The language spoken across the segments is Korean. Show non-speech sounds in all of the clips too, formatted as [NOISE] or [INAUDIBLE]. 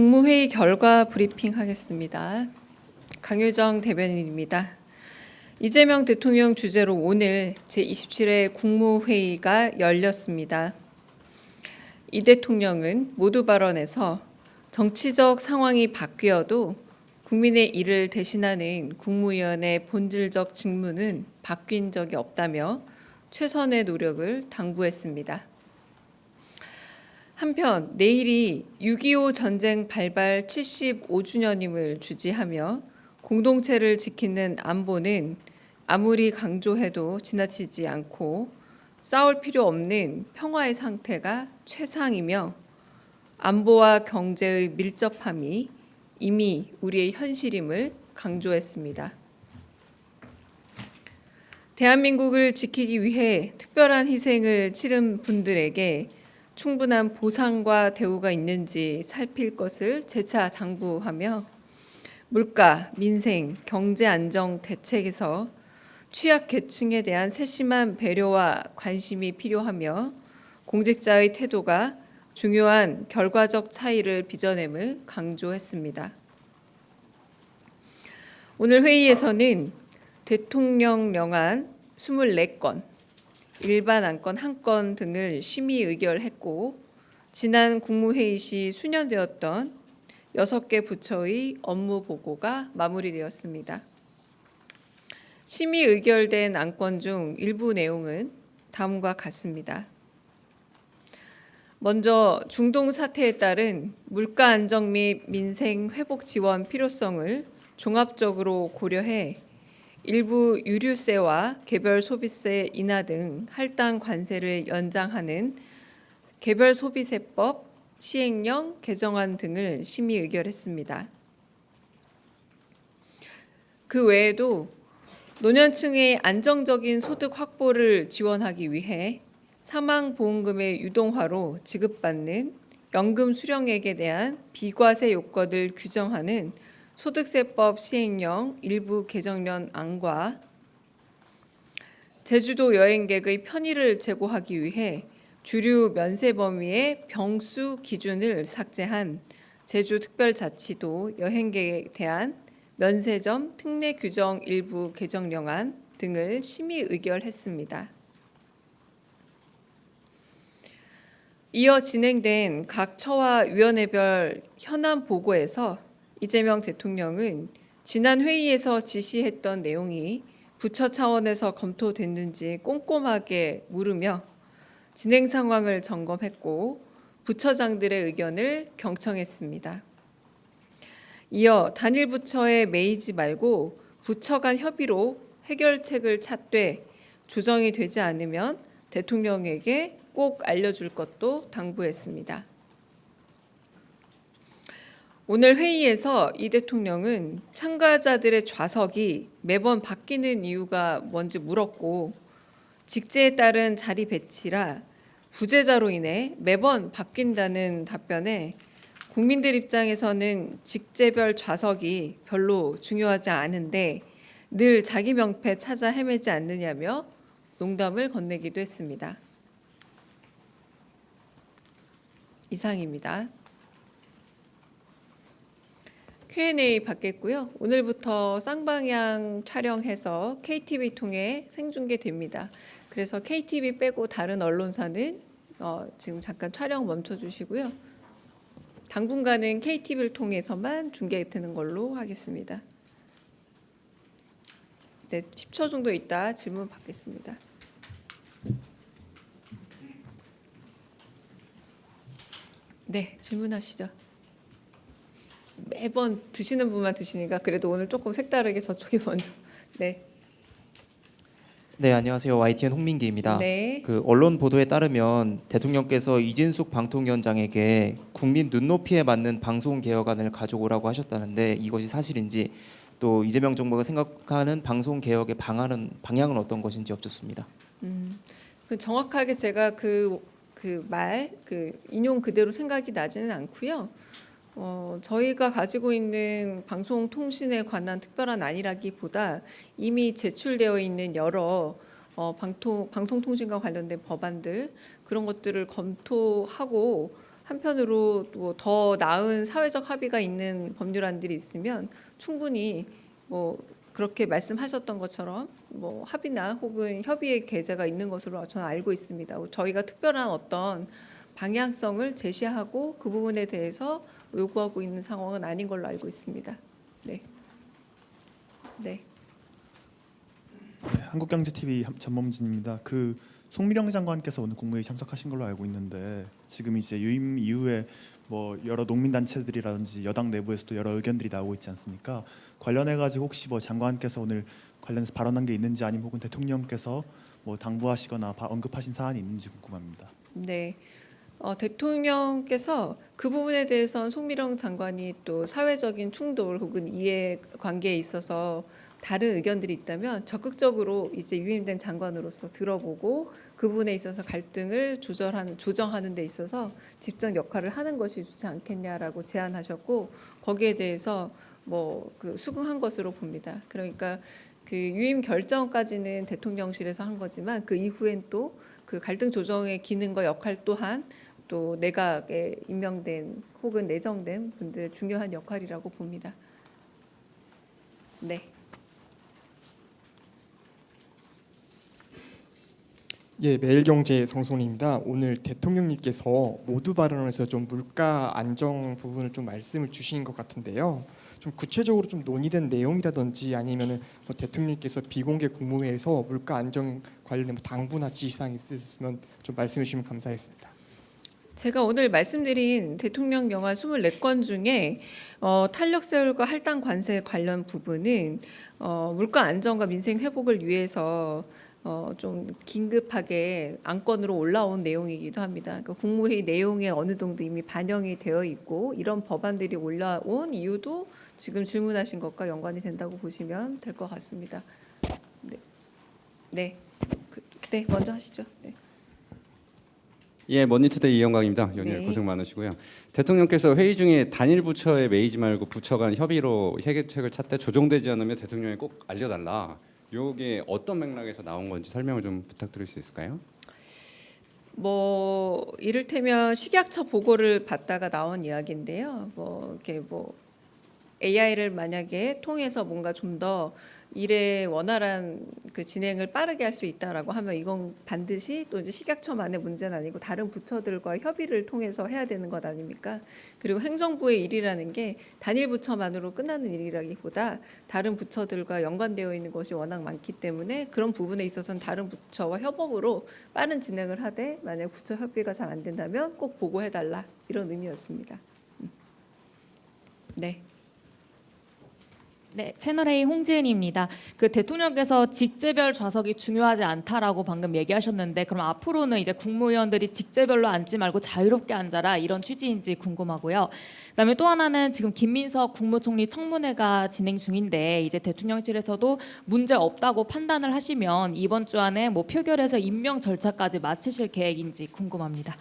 국무회의 결과 브리핑 하겠습니다. 강효정 대변인입니다. 이재명 대통령 주재로 오늘 제27회 국무회의가 열렸습니다. 이 대통령은 모두 발언에서 정치적 상황이 바뀌어도 국민의 일을 대신하는 국무위원의 본질적 직무는 바뀐 적이 없다며 최선의 노력을 당부했습니다. 한편 내일이 6.25 전쟁 발발 75주년임을 주지하며 공동체를 지키는 안보는 아무리 강조해도 지나치지 않고 싸울 필요 없는 평화의 상태가 최상이며 안보와 경제의 밀접함이 이미 우리의 현실임을 강조했습니다. 대한민국을 지키기 위해 특별한 희생을 치른 분들에게 충분한 보상과 대우가 있는지 살필 것을 재차 당부하며 물가, 민생, 경제 안정 대책에서 취약 계층에 대한 세심한 배려와 관심이 필요하며 공직자의 태도가 중요한 결과적 차이를 빚어냄을 강조했습니다. 오늘 회의에서는 대통령령안 24건, 일반 안건 한 건 등을 심의 의결했고 지난 국무회의 시 수년되었던 여섯 개 부처의 업무 보고가 마무리되었습니다. 심의 의결된 안건 중 일부 내용은 다음과 같습니다. 먼저 중동 사태에 따른 물가 안정 및 민생 회복 지원 필요성을 종합적으로 고려해 일부 유류세와 개별 소비세 인하 등 할당 관세를 연장하는 개별 소비세법 시행령 개정안 등을 심의 의결했습니다. 그 외에도 노년층의 안정적인 소득 확보를 지원하기 위해 사망 보험금의 유동화로 지급받는 연금 수령액에 대한 비과세 요건을 규정하는 소득세법 시행령 일부 개정련 안과 제주도 여행객의 편의를 제고하기 위해 주류 면세 범위의 병수 기준을 삭제한 제주특별자치도 여행객에 대한 면세점 특례 규정 일부 개정령안 등을 심의 의결했습니다. 이어 진행된 각 처와 위원회별 현안 보고에서 이재명 대통령은 지난 회의에서 지시했던 내용이 부처 차원에서 검토됐는지 꼼꼼하게 물으며 진행 상황을 점검했고 부처장들의 의견을 경청했습니다. 이어 단일 부처에 매이지 말고 부처 간 협의로 해결책을 찾되 조정이 되지 않으면 대통령에게 꼭 알려줄 것도 당부했습니다. 오늘 회의에서 이 대통령은 참가자들의 좌석이 매번 바뀌는 이유가 뭔지 물었고 직제에 따른 자리 배치라 부재자로 인해 매번 바뀐다는 답변에 국민들 입장에서는 직제별 좌석이 별로 중요하지 않은데 늘 자기 명패 찾아 헤매지 않느냐며 농담을 건네기도 했습니다. 이상입니다. Q&A 받겠고요. 오늘부터 쌍방향 촬영해서 KTV 통해 생중계됩니다. 그래서 KTV 빼고 다른 언론사는 어, 지금 잠깐 촬영 멈춰 주시고요. 당분간은 KTV를 통해서만 중계되는 걸로 하겠습니다. 네, 10초 정도 있다 질문 받겠습니다. 네, 질문하시죠. 매번 드시는 분만 드시니까 그래도 오늘 조금 색다르게 저쪽에 [LAUGHS] 먼저. 네. 네 안녕하세요 YTN 홍민기입니다. 네. 그 언론 보도에 따르면 대통령께서 이진숙 방통위원장에게 국민 눈높이에 맞는 방송 개혁안을 가져오라고 하셨다는데 이것이 사실인지 또 이재명 정부가 생각하는 방송 개혁의 방안은 방향은 어떤 것인지 여쭙습니다. 음, 그 정확하게 제가 그 그 말그 인용 그대로 생각이 나지는 않고요. 어, 저희가 가지고 있는 방송통신에 관한 특별한 안이라기보다 이미 제출되어 있는 여러 어, 방통, 방송통신과 관련된 법안들 그런 것들을 검토하고 한편으로 또 더 나은 사회적 합의가 있는 법률안들이 있으면 충분히 뭐 그렇게 말씀하셨던 것처럼 뭐 합의나 혹은 협의의 계제가 있는 것으로 저는 알고 있습니다. 저희가 특별한 어떤 방향성을 제시하고 그 부분에 대해서 요구하고 있는 상황은 아닌 걸로 알고 있습니다. 네. 네. 네, 한국경제TV 함- 전범진입니다. 그 송미령 장관께서 오늘 국무회의 참석하신 걸로 알고 있는데 지금 이제 유임 이후에 뭐 여러 농민 단체들이라든지 여당 내부에서도 여러 의견들이 나오고 있지 않습니까? 관련해 가지고 혹시 뭐 장관께서 오늘 관련해서 발언한 게 있는지 아니면 혹은 대통령께서 뭐 당부하시거나 바- 언급하신 사안이 있는지 궁금합니다. 네. 어, 대통령께서 그 부분에 대해서는 송미령 장관이 또 사회적인 충돌 혹은 이해 관계에 있어서 다른 의견들이 있다면 적극적으로 이제 유임된 장관으로서 들어보고 그 부분에 있어서 갈등을 조절하는 조정하는 데 있어서 직접 역할을 하는 것이 좋지 않겠냐라고 제안하셨고 거기에 대해서 뭐 그 수긍한 것으로 봅니다. 그러니까 그 유임 결정까지는 대통령실에서 한 거지만 그 이후엔 또 그 갈등 조정의 기능과 역할 또한 또 내각에 임명된 혹은 내정된 분들의 중요한 역할이라고 봅니다. 네. 예, 매일경제 성손입니다. 오늘 대통령님께서 모두 발언에서 좀 물가 안정 부분을 좀 말씀을 주신 것 같은데요. 좀 구체적으로 좀 논의된 내용이라든지 아니면은 뭐 대통령께서 비공개 국무회에서 물가 안정 관련된 뭐 당부나 지시사항 있으시면 좀 말씀해 주시면 감사하겠습니다. 제가 오늘 말씀드린 대통령 영화 24건 중에 어, 탄력 세율과 할당 관세 관련 부분은 어, 물가 안정과 민생 회복을 위해서 어, 좀 긴급하게 안건으로 올라온 내용이기도 합니다. 그러니까 국무회의 내용에 어느 정도 이미 반영이 되어 있고 이런 법안들이 올라온 이유도 지금 질문하신 것과 연관이 된다고 보시면 될 것 같습니다. 네, 네, 그, 네 먼저 하시죠. 네. 예, 머니투데이 이영광입니다. 연휴에 네. 고생 많으시고요. 대통령께서 회의 중에 단일 부처에 매이지 말고 부처 간 협의로 해결책을 찾되 조정되지 않으면 대통령에 꼭 알려달라. 요게 어떤 맥락에서 나온 건지 설명을 좀 부탁드릴 수 있을까요? 뭐 이를테면 식약처 보고를 받다가 나온 이야기인데요. 뭐 이렇게 뭐 AI를 만약에 통해서 뭔가 좀 더 일의 원활한 그 진행을 빠르게 할 수 있다라고 하면 이건 반드시 또 이제 식약처만의 문제는 아니고 다른 부처들과 협의를 통해서 해야 되는 것 아닙니까? 그리고 행정부의 일이라는 게 단일 부처만으로 끝나는 일이라기보다 다른 부처들과 연관되어 있는 것이 워낙 많기 때문에 그런 부분에 있어서는 다른 부처와 협업으로 빠른 진행을 하되 만약 부처 협의가 잘 안 된다면 꼭 보고해 달라 이런 의미였습니다. 음. 네. 네, 채널A 홍지은입니다. 그 대통령께서 직제별 좌석이 중요하지 않다라고 방금 얘기하셨는데 그럼 앞으로는 이제 국무위원들이 직제별로 앉지 말고 자유롭게 앉아라 이런 취지인지 궁금하고요. 그다음에 또 하나는 지금 김민석 국무총리 청문회가 진행 중인데 이제 대통령실에서도 문제 없다고 판단을 하시면 이번 주 안에 뭐 표결해서 임명 절차까지 마치실 계획인지 궁금합니다.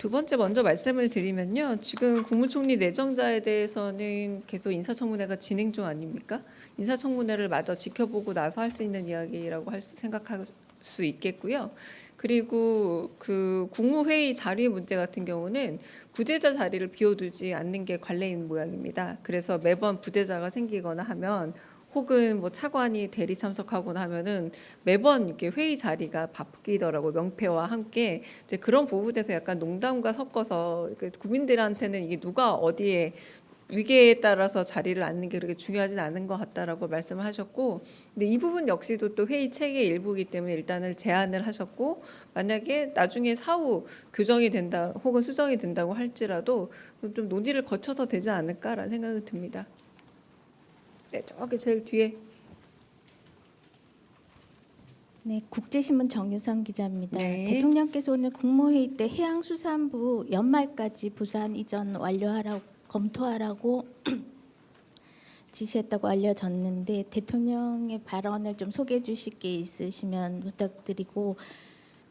두 번째 먼저 말씀을 드리면요. 지금 국무총리 내정자에 대해서는 계속 인사청문회가 진행 중 아닙니까? 인사청문회를 마저 지켜보고 나서 할 수 있는 이야기라고 할 수 생각할 수 있겠고요. 그리고 그 국무회의 자리 문제 같은 경우는 부재자 자리를 비워두지 않는 게 관례인 모양입니다. 그래서 매번 부재자가 생기거나 하면 혹은 뭐 차관이 대리 참석하거나 하면은 매번 이렇게 회의 자리가 바뀌더라고 요 명패와 함께 이제 그런 부분에서 약간 농담과 섞어서 그 국민들한테는 이게 누가 어디에 위계에 따라서 자리를 앉는 게 그렇게 중요하진 않은 것 같다라고 말씀을 하셨고 근데 이 부분 역시도 또 회의 체계 일부이기 때문에 일단은 제안을 하셨고 만약에 나중에 사후 교정이 된다 혹은 수정이 된다고 할지라도 좀 논의를 거쳐서 되지 않을까라는 생각이 듭니다. 네, 저기 제일 뒤에 네, 국제신문 정유선 기자입니다. 네. 대통령께서 오늘 국무회의 때 해양수산부 연말까지 부산 이전 완료하라고 검토하라고 [CLEARS THROAT] 지시했다고 알려졌는데 대통령의 발언을 좀 소개해 주실 게 있으시면 부탁드리고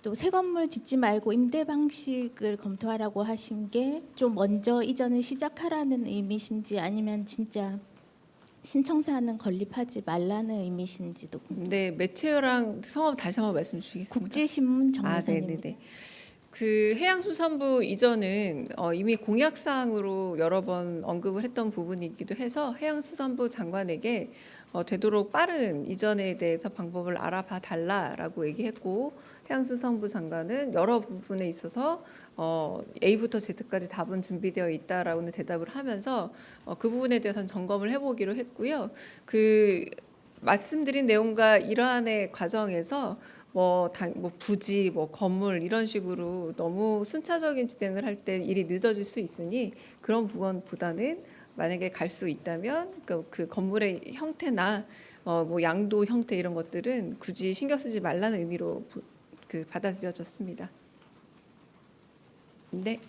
또 새 건물 짓지 말고 임대 방식을 검토하라고 하신 게 좀 먼저 이전을 시작하라는 의미신지 아니면 진짜 신청사는 건립하지 말라는 의미신지도 궁금합니다. 네 매체랑 성함 다시 한번 말씀 주시겠습니까? 국제신문 아, 정유선입니다. 네네네. 그 해양수산부 이전은 어, 이미 공약사항으로 여러 번 언급을 했던 부분이기도 해서 해양수산부 장관에게 어, 되도록 빠른 이전에 대해서 방법을 알아봐 달라라고 얘기했고 해양수산부 장관은 여러 부분에 있어서 어, A부터 Z까지 답은 준비되어 있다라고는 대답을 하면서 어, 그 부분에 대해서는 점검을 해보기로 했고요. 그 말씀드린 내용과 이러한의 과정에서 뭐, 당, 뭐 부지, 뭐 건물 이런 식으로 너무 순차적인 진행을 할 때 일이 늦어질 수 있으니 그런 부분보다는 만약에 갈 수 있다면 그, 그 건물의 형태나 어, 뭐 양도 형태 이런 것들은 굳이 신경 쓰지 말라는 의미로 부- 그 받아들여졌습니다. 네.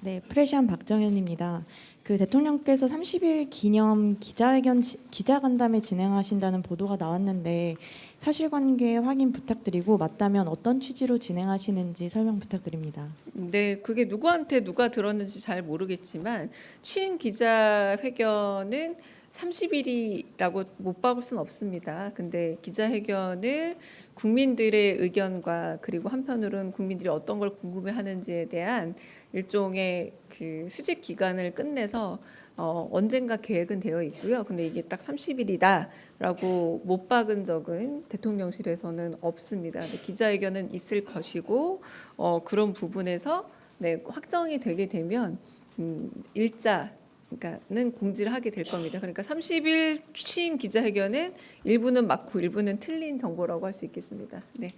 네, 프레시안 박정현입니다. 그 대통령께서 30일 기념 기자회견 지- 기자간담회 진행하신다는 보도가 나왔는데 사실관계 확인 부탁드리고 맞다면 어떤 취지로 진행하시는지 설명 부탁드립니다. 네, 그게 누구한테 누가 들었는지 잘 모르겠지만 취임 기자회견은 30일이라고 못 박을 수는 없습니다. 근데 기자회견을 국민들의 의견과 그리고 한편으로는 국민들이 어떤 걸 궁금해하는지에 대한 일종의 그 수직 기간을 끝내서 어, 언젠가 계획은 되어 있고요. 근데 이게 딱 30일이다라고 못 박은 적은 대통령실에서는 없습니다. 기자회견은 있을 것이고 어, 그런 부분에서 네, 확정이 되게 되면 음, 일자 그러니까는 공지를 하게 될 겁니다. 그러니까 30일 취임 기자회견은 일부는 맞고 일부는 틀린 정보라고 할 수 있겠습니다. 네.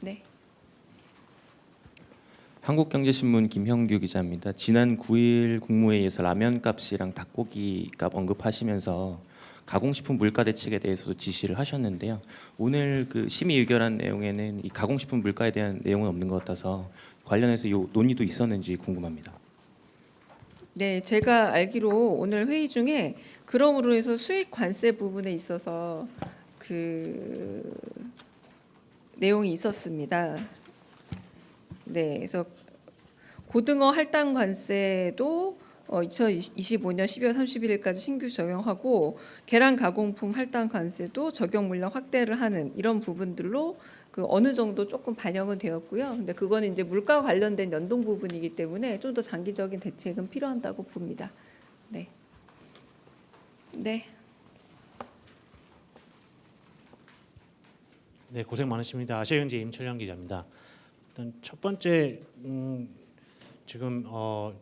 네. 한국경제신문 김형규 기자입니다. 지난 9일 국무회의에서 라면 값이랑 닭고기 값 언급하시면서 가공식품 물가 대책에 대해서도 지시를 하셨는데요. 오늘 그 심의 의결한 내용에는 이 가공식품 물가에 대한 내용은 없는 것 같아서 관련해서 요 논의도 있었는지 궁금합니다. 네, 제가 알기로 오늘 회의 중에 그럼으로 해서 수익 관세 부분에 있어서 그 내용이 있었습니다. 네, 그래서 고등어 할당 관세도 어, 2025년 12월 31일까지 신규 적용하고 계란 가공품 할당 관세도 적용 물량 확대를 하는 이런 부분들로 그 어느 정도 조금 반영은 되었고요. 근데 그거는 이제 물가 관련된 연동 부분이기 때문에 좀 더 장기적인 대책은 필요한다고 봅니다. 네. 네. 네, 고생 많으십니다. 아시아경제 임철영 기자입니다. 일단 첫 번째 음, 지금 어,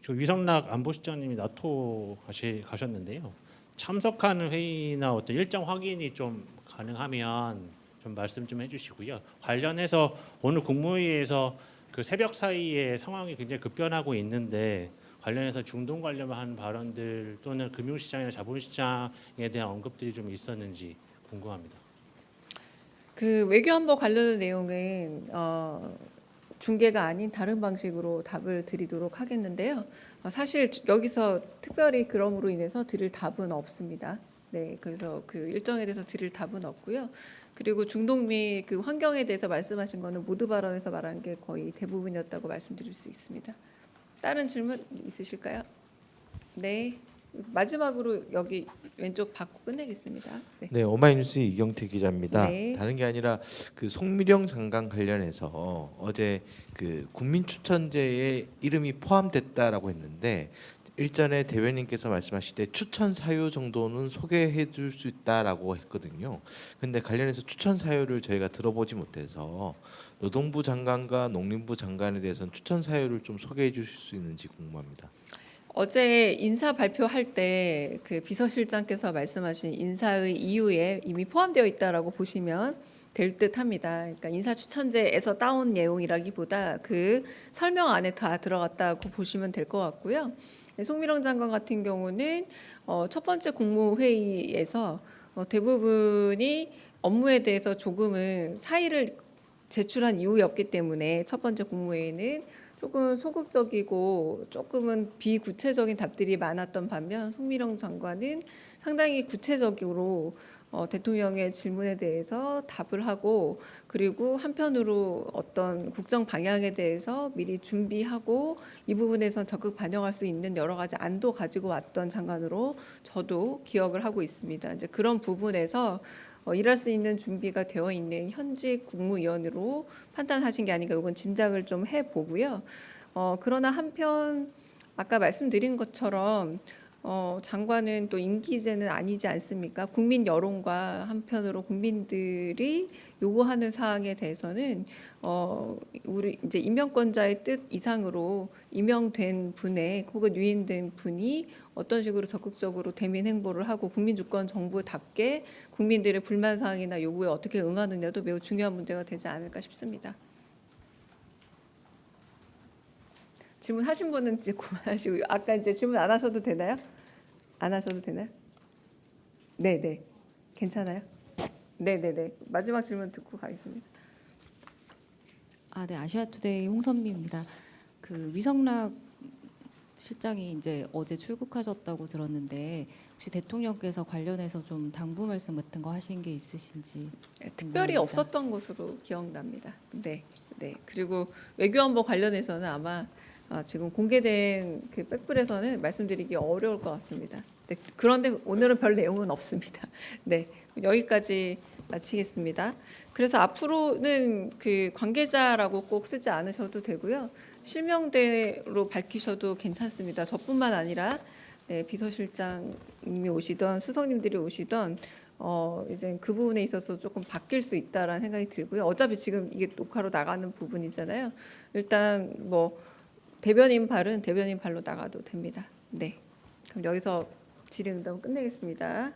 저 위성락 안보실장님이 나토 가시 가셨는데요. 참석하는 회의나 어떤 일정 확인이 좀 가능하면 좀 말씀 좀 해주시고요. 관련해서 오늘 국무회의에서 그 새벽 사이에 상황이 굉장히 급변하고 있는데 관련해서 중동 관련한 발언들 또는 금융시장이나 자본시장에 대한 언급들이 좀 있었는지 궁금합니다. 그 외교안보 관련 내용은 어, 중계가 아닌 다른 방식으로 답을 드리도록 하겠는데요. 어, 사실 여기서 특별히 그럼으로 인해서 드릴 답은 없습니다. 네, 그래서 그 일정에 대해서 드릴 답은 없고요. 그리고 중동 미 그 환경에 대해서 말씀하신 거는 모두 발언에서 말한 게 거의 대부분이었다고 말씀드릴 수 있습니다. 다른 질문 있으실까요? 네. 마지막으로 여기 왼쪽 받고 끝내겠습니다. 네. 네, 오마이뉴스 이경태 기자입니다. 네. 다른 게 아니라 그 송미령 장관 관련해서 어제 그 국민 추천제에 이름이 포함됐다라고 했는데 일전에 대변인께서 말씀하실 때 추천 사유 정도는 소개해 줄 수 있다라고 했거든요. 근데 관련해서 추천 사유를 저희가 들어보지 못해서 노동부 장관과 농림부 장관에 대해서는 추천 사유를 좀 소개해 주실 수 있는지 궁금합니다. 어제 인사 발표할 때 그 비서실장께서 말씀하신 인사의 이유에 이미 포함되어 있다라고 보시면 될 듯합니다. 그러니까 인사 추천제에서 따온 내용이라기보다 그 설명 안에 다 들어갔다고 보시면 될 것 같고요. 네, 송미령 장관 같은 경우는 어, 첫 번째 국무회의에서 어, 대부분이 업무에 대해서 조금은 사의를 제출한 이유이 없기 때문에 첫 번째 국무회의는 조금 소극적이고 조금은 비구체적인 답들이 많았던 반면 송미령 장관은 상당히 구체적으로 어, 대통령의 질문에 대해서 답을 하고 그리고 한편으로 어떤 국정 방향에 대해서 미리 준비하고 이 부분에서 적극 반영할 수 있는 여러 가지 안도 가지고 왔던 장관으로 저도 기억을 하고 있습니다. 이제 그런 부분에서 어, 일할 수 있는 준비가 되어 있는 현직 국무위원으로 판단하신 게 아닌가 이건 짐작을 좀 해보고요. 어, 그러나 한편 아까 말씀드린 것처럼 어, 장관은 또 임기제는 아니지 않습니까? 국민 여론과 한편으로 국민들이 요구하는 사항에 대해서는 어, 우리 이제 임명권자의 뜻 이상으로 임명된 분의 혹은 유인된 분이 어떤 식으로 적극적으로 대민 행보를 하고 국민 주권 정부답게 국민들의 불만 사항이나 요구에 어떻게 응하느냐도 매우 중요한 문제가 되지 않을까 싶습니다. 질문하신 분은 이제 그만하시고 아까 이제 질문 안 하셔도 되나요? 안 하셔도 되나요? 네, 네. 괜찮아요? 네, 네, 네. 마지막 질문 듣고 가겠습니다. 아, 네. 아시아투데이 홍선미입니다. 그 위성락 실장이 이제 어제 출국하셨다고 들었는데 혹시 대통령께서 관련해서 좀 당부 말씀 같은 거 하신 게 있으신지 네, 특별히. 없었던 것으로 기억납니다. 네, 네. 그리고 외교안보 관련해서는 아마 아, 지금 공개된 그 백불에서는 말씀드리기 어려울 것 같습니다. 네, 그런데 오늘은 별 내용은 없습니다. [LAUGHS] 네, 여기까지 마치겠습니다. 그래서 앞으로는 그 관계자라고 꼭 쓰지 않으셔도 되고요. 실명대로 밝히셔도 괜찮습니다. 저뿐만 아니라 네, 비서실장님이 오시던 수석님들이 오시던 어 이제 그 부분에 있어서 조금 바뀔 수 있다라는 생각이 들고요. 어차피 지금 이게 녹화로 나가는 부분이잖아요. 일단 뭐 대변인 발은 대변인 발로 나가도 됩니다. 네. 그럼 여기서 질의응답 끝내겠습니다.